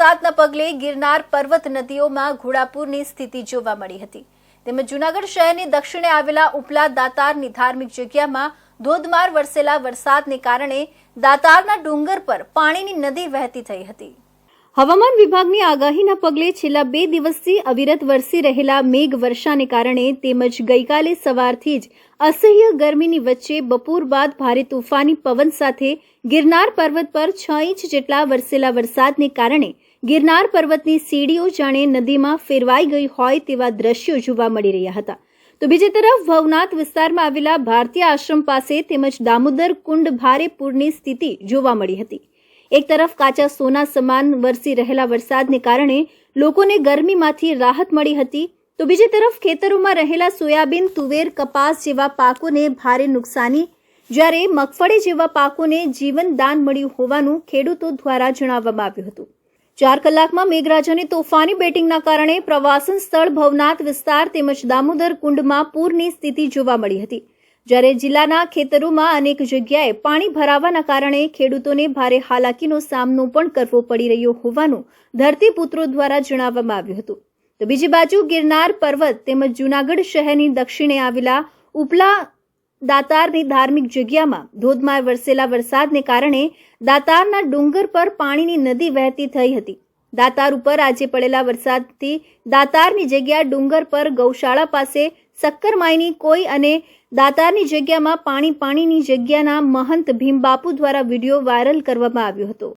વરસાદના પગલે ગિરનાર પર્વત નદીઓમાં ઘોડાપુરની સ્થિતિ જોવા મળી હતી. તેમજ જૂનાગઢ શહેરની દક્ષિણે આવેલા ઉપલા દાતારની ધાર્મિક જગ્યામાં ધોધમાર વરસેલા વરસાદને કારણે દાતારના ડુંગર પર પાણીની નદી વહેતી થઈ હતી. હવામાન વિભાગની આગાહીના પગલે છેલ્લા બે દિવસથી અવિરત વરસી રહેલા મેઘ વર્ષાને કારણે તેમજ ગઈકાલે સવારથી જ અસહ્ય ગરમીની વચ્ચે બપોર બાદ ભારે તોફાની પવન સાથે ગિરનાર પર્વત પર છ ઇંચ જેટલા વરસેલા વરસાદને કારણે ગિરનાર પર્વતની સીડીઓ જાણે નદીમાં ફેરવાઈ ગઈ હોય તેવા દ્રશ્યો જોવા મળી રહ્યા હતા. તો બીજી તરફ ભવનાથ વિસ્તારમાં આવેલા ભારતીય આશ્રમ પાસે તેમજ દામોદર કુંડ ભારે પૂરની સ્થિતિ જોવા મળી હતી. એક તરફ કાચા સોના સમાન વરસી રહેલા વરસાદને કારણે લોકોને ગરમીમાંથી રાહત મળી હતી, તો બીજી તરફ ખેતરોમાં રહેલા સોયાબીન, તુવેર, કપાસ જેવા પાકોને ભારે નુકસાની. જ્યારે મગફળી જેવા પાકોને જીવનદાન મળ્યું હોવાનું ખેડૂતો દ્વારા જણાવવામાં આવ્યું હતું. ચાર કલાકમાં મેઘરાજાની તોફાની બેટિંગના કારણે પ્રવાસન સ્થળ ભવનાથ વિસ્તાર તેમજ દામોદર કુંડમાં પૂરની સ્થિતિ જોવા મળી હતી. જ્યારે જિલ્લાના ખેતરોમાં અનેક જગ્યાએ પાણી ભરાવાના કારણે ખેડૂતોને ભારે હાલાકીનો સામનો પણ કરવો પડી રહ્યો હોવાનું ધરતીપુત્રો દ્વારા જણાવવામાં આવ્યું હતું. તો બીજી બાજુ ગિરનાર પર્વત તેમજ જૂનાગઢ શહેરની દક્ષિણે આવેલા ઉપલા દાતારની ધાર્મિક જગ્યામાં ધોધમાર વરસેલા વરસાદને કારણે દાતારના ડુંગર પર પાણીની નદી વહેતી થઈ હતી. દાતાર ઉપર આજે પડેલા વરસાદથી દાતારની જગ્યા ડુંગર પર ગૌશાળા પાસે સક્કરમાઈની કોઈ અને દાતારની જગ્યામાં પાણી પાણીની જગ્યાના મહંત ભીમબાપુ દ્વારા વીડિયો વાયરલ કરવામાં આવ્યો હતો.